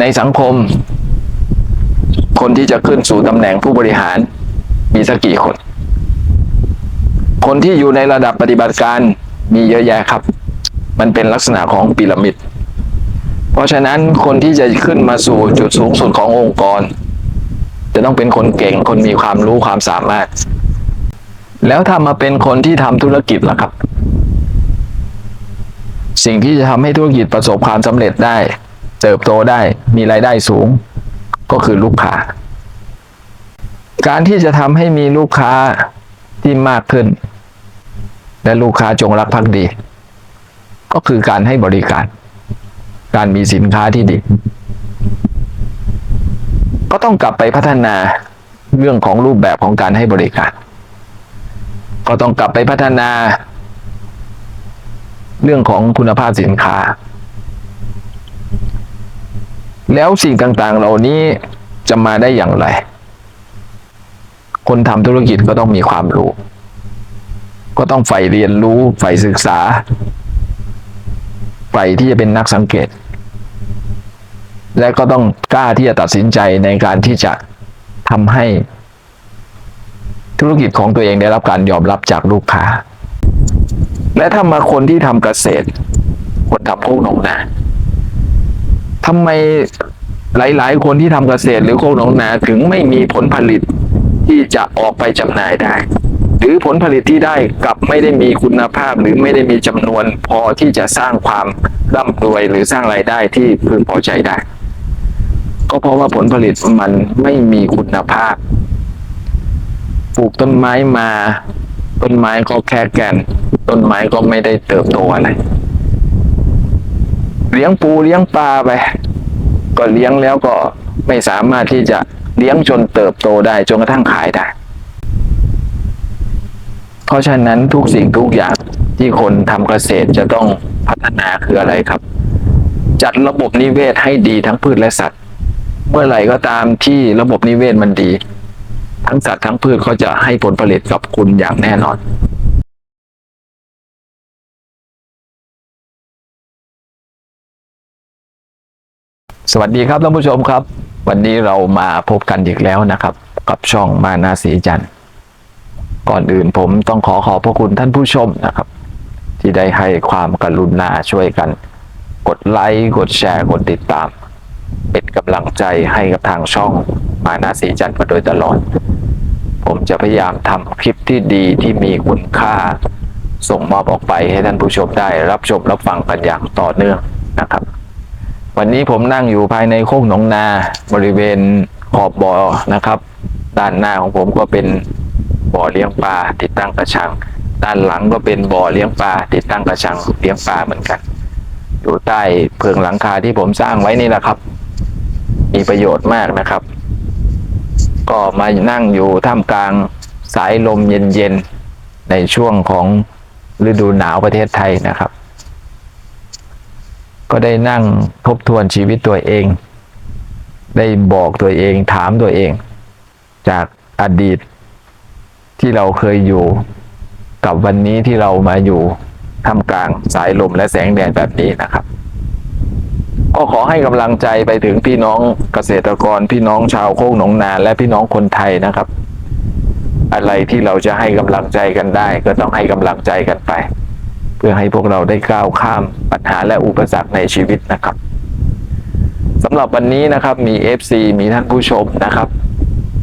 ในสังคม คนที่จะขึ้นสู่ตำแหน่งผู้บริหาร มีสักกี่คน คนที่อยู่ในระดับปฏิบัติการมีเยอะแยะครับ มันเป็นลักษณะของพีระมิด เพราะฉะนั้นคนที่จะขึ้นมาสู่จุดสูงสุดขององค์กร จะต้องเป็นคนเก่งคนมีความรู้ความสามารถ แล้วถ้ามาเป็นคนที่ทำธุรกิจล่ะครับ สิ่งที่จะทำให้ธุรกิจประสบความสำเร็จได้ เติบโตได้มีรายได้สูง ก็คือลูกค้า การที่จะทำให้มีลูกค้าที่มากขึ้น และลูกค้าจงรักภักดี ก็คือการให้บริการ การมีสินค้าที่ดี ก็ต้องกลับไปพัฒนาเรื่องของรูปแบบของการให้บริการ ก็ต้องกลับไปพัฒนา เรื่องของคุณภาพสินค้า แล้วสิ่งต่างๆ เหล่านี้จะมาได้อย่างไร คนทำธุรกิจก็ต้องมีความรู้ ก็ต้องใฝ่เรียนรู้ใฝ่ศึกษาใฝ่ที่จะเป็นนักสังเกต และก็ต้องกล้าที่จะตัดสินใจในการที่จะทำให้ ธุรกิจของตัวเองได้รับการยอมรับจากลูกค้า และถ้ามาคนที่ทำเกษตร คนทำโคกหนงนา ทำไมหลาย ๆ คนที่ทำเกษตรหรือโคกหนองนาถึงไม่มีผลผลิตที่จะออกไปจำหน่ายได้ หรือผลผลิตที่ได้กลับไม่ได้มีคุณภาพหรือไม่ได้มีจำนวนพอที่จะสร้างความร่ำรวยหรือสร้างรายได้ที่พึงพอใจได้ ก็เพราะว่าผลผลิตมันไม่มีคุณภาพ ปลูกต้นไม้มา ต้นไม้ก็แค่แก่น ต้นไม้ก็ไม่ได้เติบโตอะไร เลี้ยงปูเลี้ยงปลาไป ก็เลี้ยงแล้วก็ไม่สามารถที่จะเลี้ยงจนเติบโตได้จนกระทั่งขายได้ เพราะฉะนั้นทุกสิ่งทุกอย่างที่คนทำเกษตรจะต้องพัฒนาคืออะไรครับ จัดระบบนิเวศให้ดีทั้งพืชและสัตว์ เมื่อไหร่ก็ตามที่ระบบนิเวศมันดี ทั้งสัตว์ทั้งพืชก็จะให้ผลผลิตกับคุณอย่างแน่นอน สวัสดีครับท่านผู้ชมครับ วันนี้เรามาพบกันอีกแล้วนะครับ กับช่องมานาสีจันทร์ก่อนอื่นผมต้องขอขอบพระคุณท่านผู้ชมนะครับ ที่ได้ให้ความกรุณาช่วยกัน กดไลค์กดแชร์กดติดตาม เป็นกำลังใจให้กับทางช่องมานาสีจันทร์มาโดยตลอด ผมจะพยายามทำคลิปที่ดีที่มีคุณค่า ส่งมอบออกไปให้ท่านผู้ชมได้รับชมรับฟังกันอย่างต่อเนื่องนะครับ วันนี้ผมนั่งอยู่ภายในโคกหนองนาบริเวณขอบบ่อนะครับ ด้านหน้าของผมก็เป็นบ่อเลี้ยงปลาติดตั้งกระชัง ด้านหลังก็เป็นบ่อเลี้ยงปลาติดตั้งกระชังเลี้ยงปลาเหมือนกัน อยู่ใต้เพิงหลังคาที่ผมสร้างไว้นี่แหละครับ มีประโยชน์มากนะครับ ก็มานั่งอยู่ท่ามกลางสายลมเย็นๆในช่วงของฤดูหนาวประเทศไทยนะครับ ก็ได้นั่งทบทวนชีวิตตัวเอง ได้บอกตัวเองถามตัวเอง จากอดีตที่เราเคยอยู่กับวันนี้ที่เรามาอยู่ท่ามกลางสายลมและแสงแดดแบบนี้นะครับ ก็ขอให้กำลังใจไปถึงพี่น้องเกษตรกร พี่น้องชาวโคกหนองนาและพี่น้องคนไทยนะครับ อะไรที่เราจะให้กำลังใจกันได้ ก็ต้องให้กำลังใจกันไป เพื่อให้พวกเราได้ก้าวข้ามปัญหาและอุปสรรคในชีวิตนะครับสำหรับวันนี้นะครับมี FC มีท่านผู้ชมนะครับ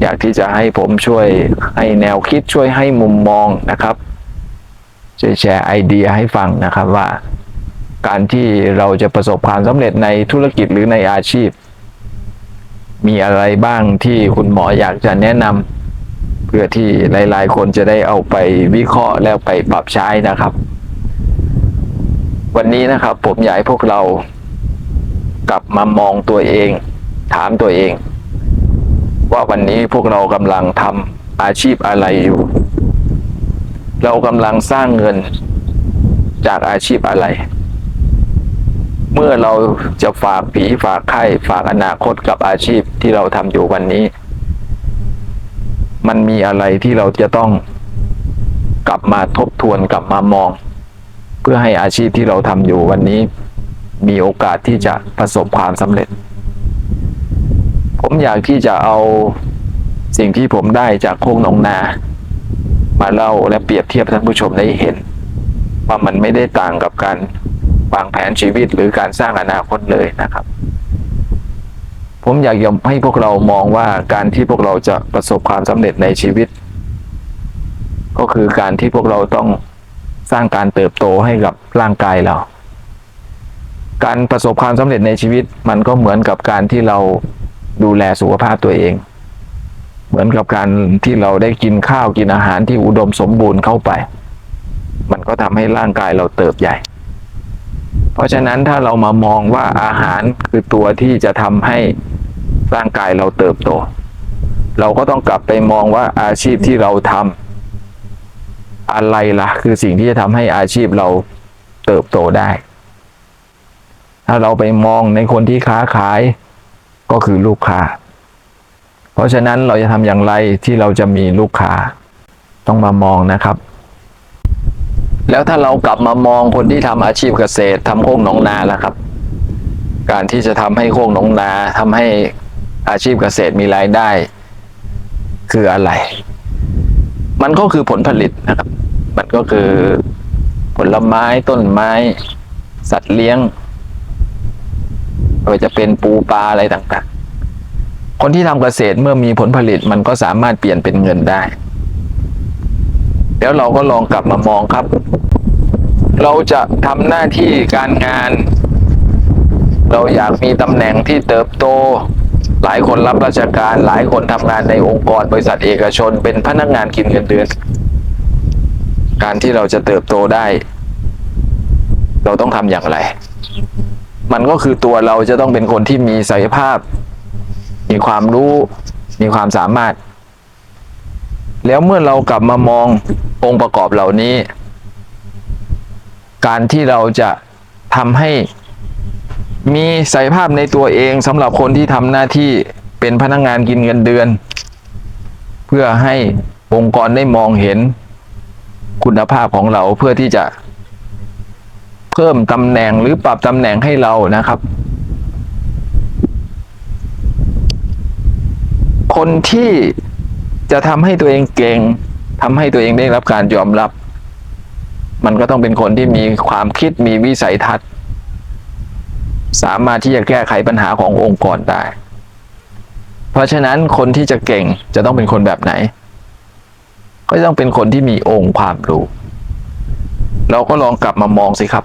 อยากที่จะให้ผมช่วยให้แนวคิดช่วยให้มุมมองนะครับช่วยแชร์ไอเดียให้ฟังนะครับว่า การที่เราจะประสบความสำเร็จในธุรกิจหรือในอาชีพ มีอะไรบ้างที่คุณหมออยากจะแนะนำเพื่อที่หลาย ๆ คนจะได้เอาไปวิเคราะห์แล้วไปปรับใช้นะครับ วันนี้นะครับ ผมอยากให้พวกเรากลับมามองตัวเอง ถามตัวเอง ว่าวันนี้พวกเรากำลังทำอาชีพอะไรอยู่ เรากำลังสร้างเงินจากอาชีพอะไร เมื่อเราจะฝากผีฝากไข้ฝากอนาคตกับอาชีพที่เราทำอยู่วันนี้ มันมีอะไรที่เราจะต้องกลับมาทบทวนกลับมามอง พื่อให้อาชีพที่เราทำอยู่วันนี้ มีโอกาสที่จะประสบความสำเร็จ ผมอยากที่จะเอาสิ่งที่ผมได้จากโคกหนองนา มาเล่าและเปรียบเทียบท่านผู้ชมได้เห็น ว่ามันไม่ได้ต่างกับการวางแผนชีวิตหรือการสร้างอนาคตเลยนะครับ ผมอยากยอมให้พวกเรามองว่าการที่พวกเราจะประสบความสำเร็จในชีวิต ก็คือการที่พวกเราต้อง สร้างการเติบโตให้กับร่างกายเรา การประสบความสำเร็จในชีวิตมันก็เหมือนกับการที่เราดูแลสุขภาพตัวเอง เหมือนกับการที่เราได้กินข้าวกินอาหารที่อุดมสมบูรณ์เข้าไป มันก็ทำให้ร่างกายเราเติบใหญ่ เพราะฉะนั้นถ้าเรามามองว่าอาหารคือตัวที่จะทำให้ร่างกายเราเติบโต เราก็ต้องกลับไปมองว่าอาชีพที่เราทำ อะไรล่ะ คือสิ่งที่จะทำให้อาชีพเราเติบโตได้ ถ้าเราไปมองในคนที่ค้าขายก็คือลูกค้า เพราะฉะนั้นเราจะทำอย่างไรที่เราจะมีลูกค้า ต้องมามองนะครับ แล้วถ้าเรากลับมามองคนที่ทำอาชีพเกษตรทำโคกหนองนาแล้วครับ การที่จะทำให้โคกหนองนาทำให้อาชีพเกษตรมีรายได้ คืออะไร มันก็คือผลผลิตนะครับ มันก็คือผลไม้ต้นไม้ สัตว์เลี้ยงไม่ว่าจะเป็นปูปลาอะไรต่างๆ คนที่ทำเกษตรเมื่อมีผลผลิตมันก็สามารถเปลี่ยนเป็นเงินได้ แล้วเราก็ลองกลับมามองครับ เราจะทำหน้าที่การงาน เราอยากมีตำแหน่งที่เติบโต หลายคนรับราชการหลายคนทำงานในองค์กรบริษัทเอกชน เป็นพนักงานกินเงินเดือน การที่เราจะเติบโตได้ เราต้องทำอย่างไร มันก็คือตัวเราจะต้องเป็นคนที่มีศักยภาพ มีความรู้มีความสามารถ แล้วเมื่อเรากลับมามององค์ประกอบเหล่านี้ การที่เราจะทำให้ มีศักยภาพในตัวเองสำหรับคนที่ทำหน้าที่เป็นพนักงงานกินเงินเดือน เพื่อให้องค์กรได้มองเห็นคุณภาพของเราเพื่อที่จะ เพิ่มตำแหน่งหรือปรับตำแหน่งให้เรานะครับ คนที่จะทำให้ตัวเองเก่งทำให้ตัวเองได้รับการยอมรับ มันก็ต้องเป็นคนที่มีความคิดมีวิสัยทัศน์ สามารถที่จะแก้ไขปัญหาขององค์กรได้ เพราะฉะนั้นคนที่จะเก่งจะต้องเป็นคนแบบไหน ก็ต้องเป็นคนที่มีองค์ความรู้ เราก็ลองกลับมามองสิครับ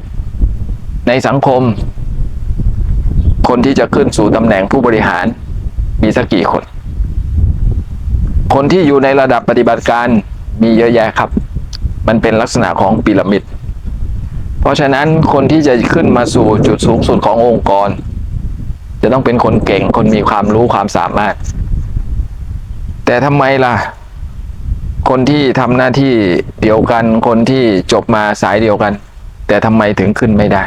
ในสังคม คนที่จะขึ้นสู่ตำแหน่งผู้บริหาร มีสักกี่คน คนที่อยู่ในระดับปฏิบัติการมีเยอะแยะครับ มันเป็นลักษณะของพีระมิด เพราะฉะนั้นคนที่จะขึ้นมาสู่จุดสูงสุดขององค์กร จะต้องเป็นคนเก่งคนมีความรู้ความสามารถ แต่ทำไมล่ะ คนที่ทำหน้าที่เดียวกัน คนที่จบมาสายเดียวกัน แต่ทำไมถึงขึ้นไม่ได้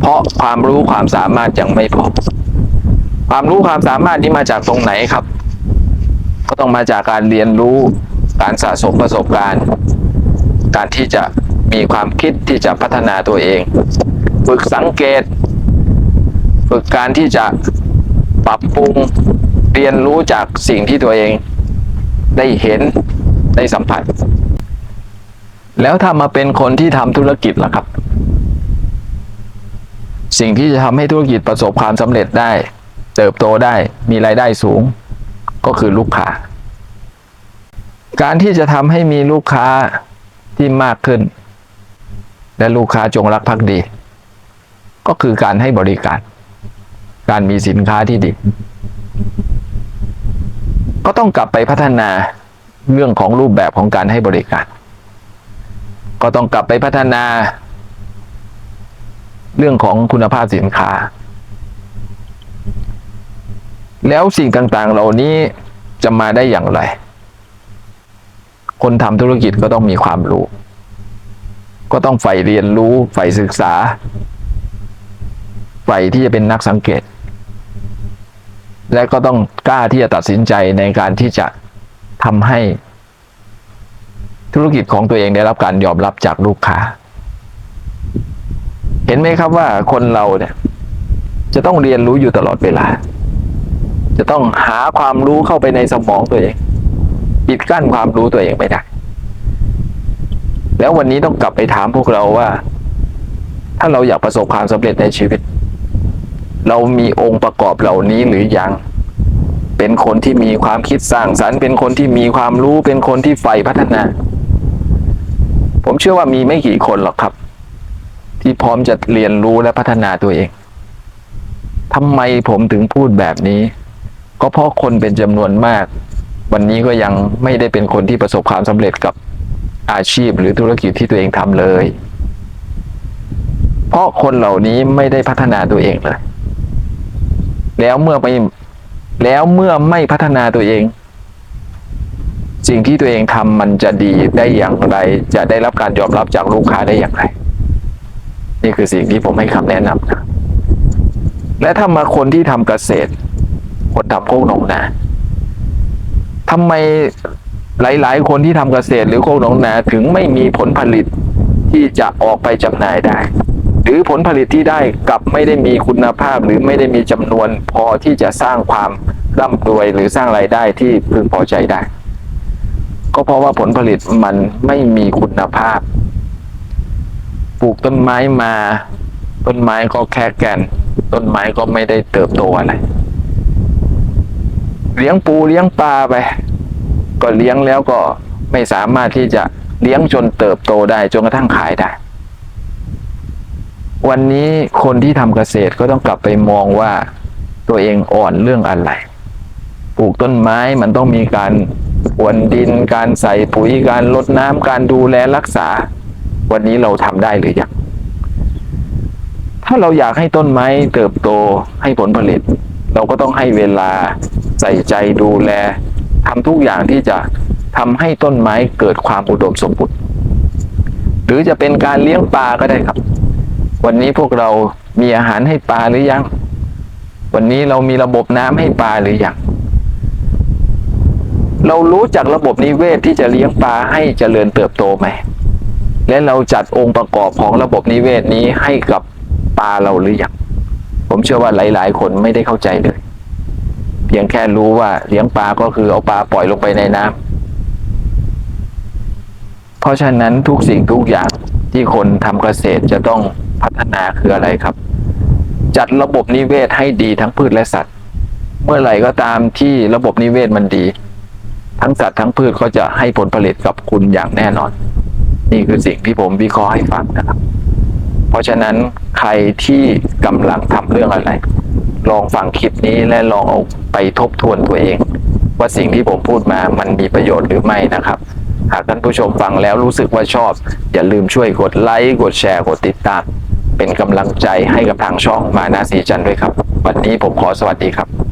เพราะความรู้ความสามารถยังไม่พอความรู้ความสามารถนี้มาจากตรงไหนครับ ก็ต้องมาจากการเรียนรู้การสะสมประสบการณ์ การที่จะ มีความคิดที่จะพัฒนาตัวเอง ฝึกสังเกต ฝึกการที่จะปรับปรุงเรียนรู้จากสิ่งที่ตัวเองได้เห็นได้สัมผัส แล้วถ้ามาเป็นคนที่ทำธุรกิจล่ะครับ สิ่งที่จะทำให้ธุรกิจประสบความสำเร็จได้ เติบโตได้มีรายได้สูง ก็คือลูกค้า การที่จะทำให้มีลูกค้าที่มากขึ้น และลูกค้าจงรักภักดี ก็คือการให้บริการ การมีสินค้าที่ดี ก็ต้องกลับไปพัฒนาเรื่องของรูปแบบของการให้บริการ ก็ต้องกลับไปพัฒนา เรื่องของคุณภาพสินค้า แล้วสิ่งต่างๆ เหล่านี้จะมาได้อย่างไร คนทำธุรกิจก็ต้องมีความรู้ ก็ต้องใฝ่เรียนรู้ใฝ่ศึกษาใฝ่ที่จะเป็นนักสังเกต และก็ต้องกล้าที่จะตัดสินใจในการที่จะทำให้ ธุรกิจของตัวเองได้รับการยอมรับจากลูกค้า เห็นไหมครับว่าคนเราเนี่ย จะต้องเรียนรู้อยู่ตลอดเวลา จะต้องหาความรู้เข้าไปในสมองตัวเองปิดกั้นความรู้ตัวเองไม่ได้ แล้ววันนี้ต้องกลับไปถามพวกเราว่า ถ้าเราอยากประสบความสำเร็จในชีวิต เรามีองค์ประกอบเหล่านี้หรือยัง เป็นคนที่มีความคิดสร้างสรรค์ เป็นคนที่มีความรู้เป็นคนที่ใฝ่พัฒนา ผมเชื่อว่ามีไม่กี่คนหรอกครับ ที่พร้อมจะเรียนรู้และพัฒนาตัวเองทำไมผมถึงพูดแบบนี้ ก็เพราะคนเป็นจำนวนมาก วันนี้ก็ยังไม่ได้เป็นคนที่ประสบความสำเร็จกับ อาชีพหรือธุรกิจที่ตัวเองทำเลย เพราะคนเหล่านี้ไม่ได้พัฒนาตัวเองเลย แล้วเมื่อไม่แล้วเมื่อไม่พัฒนาตัวเอง สิ่งที่ตัวเองทำมันจะดีได้อย่างไร จะได้รับการยอมรับจากลูกค้าได้อย่างไร นี่คือสิ่งที่ผมให้คำแนะนำนะและถ้ามาคนที่ทำเกษตร คนทำโคกหนงนาทำไม หลายๆ คนที่ทำเกษตรหรือโคกหนองนาถึงไม่มีผลผลิตที่จะออกไปจำหน่ายได้ หรือผลผลิตที่ได้กลับไม่ได้มีคุณภาพหรือไม่ได้มีจำนวนพอที่จะสร้างความร่ำรวยหรือสร้างรายได้ที่พึงพอใจได้ ก็เพราะว่าผลผลิตมันไม่มีคุณภาพ ปลูกต้นไม้มา ต้นไม้ก็แค่แก่น ต้นไม้ก็ไม่ได้เติบโตอะไรเลี้ยงปูเลี้ยงปลาไป ก็เลี้ยงแล้วก็ไม่สามารถที่จะเลี้ยงจนเติบโตได้จนกระทั่งขายได้ วันนี้คนที่ทำเกษตรก็ต้องกลับไปมองว่าตัวเองอ่อนเรื่องอะไร ปลูกต้นไม้มันต้องมีการพรวนดิน การใส่ปุ๋ย การลดน้ำการดูแลรักษา วันนี้เราทำได้หรือยัง ถ้าเราอยากให้ต้นไม้เติบโตให้ผลผลิต เราก็ต้องให้เวลาใส่ใจดูแล ทำทุกอย่างที่จะทำให้ต้นไม้เกิดความอุดมสมบูรณ์หรือจะเป็นการเลี้ยงปลาก็ได้ครับ วันนี้พวกเรามีอาหารให้ปลาหรือยัง วันนี้เรามีระบบน้ำให้ปลาหรือยังเรารู้จักระบบนิเวศที่จะเลี้ยงปลาให้เจริญเติบโตไหม และเราจัดองค์ประกอบของระบบนิเวศนี้ให้กับปลาเราหรือยัง ผมเชื่อว่าหลาย ๆ คนไม่ได้เข้าใจเลย พียงแค่รู้ว่าเลี้ยงปลาก็คือเอาปลาปล่อยลงไปในน้ำเพราะฉะนั้นทุกสิ่งทุกอย่างที่คนทำเกษตรจะต้องพัฒนาคืออะไรครับ จัดระบบนิเวศให้ดีทั้งพืชและสัตว์ เมื่อไหร่ก็ตามที่ระบบนิเวศมันดี ทั้งสัตว์ทั้งพืชก็จะให้ผลผลิตกับคุณอย่างแน่นอน นี่คือสิ่งที่ผมวิเคราะห์ให้ฟังนะครับ เพราะฉะนั้นใครที่กำลังทำเรื่องอะไร ลองฟังคลิปนี้และลองเอาไปทบทวนตัวเอง ว่าสิ่งที่ผมพูดมามันมีประโยชน์หรือไม่นะครับ หากท่านผู้ชมฟังแล้วรู้สึกว่าชอบ อย่าลืมช่วยกดไลค์กดแชร์กดติดตาม เป็นกำลังใจให้กับทางช่องมานาสีจันด้วยครับ วันนี้ผมขอสวัสดีครับ